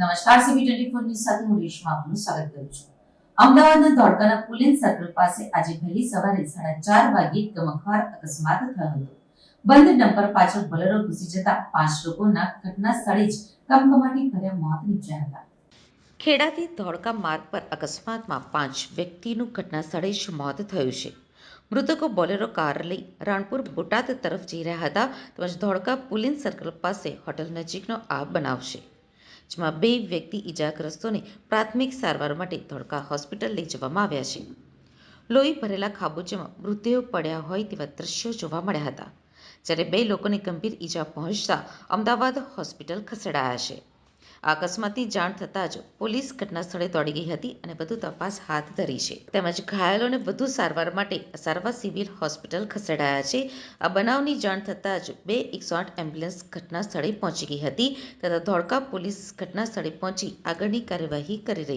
નમસ્કાર. CB twenty four news સાથે હું રેશમા આપનું સ્વાગત કરું છું. અમદાવાદના ધોળકાના પુલિન સર્કલ પાસે આજે વહેલી સવારે સાડા ચાર વાગે ગમખવાર અકસ્માત થયો હતો. બંધ ડમ્પર પાછળ બોલેરો ઘૂસી જતા પાંચ લોકોના ઘટના સ્થળે જ કમકમાટી ભર્યા મોત નીપજ્યા હતા. ખેડાથી ધોળકા માર્ગ પર અકસ્માતમાં પાંચ વ્યક્તિનું ઘટના સ્થળે જ મોત થયું છે. મૃતકો બોલેરો કાર લઈ રાણપુર બોટાદ તરફ જઈ રહ્યા હતા. તેમજ ધોળકા પુલિન સર્કલ પાસે હોટલ નજીકનો આ બનાવ છે જેમાં બે વ્યક્તિ ઈજાગ્રસ્તોને પ્રાથમિક સારવાર માટે ધોળકા હોસ્પિટલ લઈ જવામાં આવ્યા છે. લોહી ભરેલા ખાબોચીમાં મૃતદેહો પડ્યા હોય તેવા દ્રશ્યો જોવા મળ્યા હતા. જ્યારે બે લોકોને ગંભીર ઈજા પહોંચતા અમદાવાદ હોસ્પિટલ ખસેડાયા છે. અકસ્માતની જાણ થતાં જ પોલીસ ઘટના સ્થળે દોડી ગઈ હતી અને વધુ તપાસ હાથ ધરી છે. તેમજ ઘાયલોને વધુ સારવાર માટે સારવાર સિવિલ હોસ્પિટલ ખસેડાયા છે. આ બનાવની જાણ થતાં જ બે એકસો આઠ એમ્બ્યુલન્સ ઘટના સ્થળે પહોંચી ગઈ હતી તથા ધોળકા પોલીસ ઘટના સ્થળે પહોંચી આગળની કાર્યવાહી કરી રહી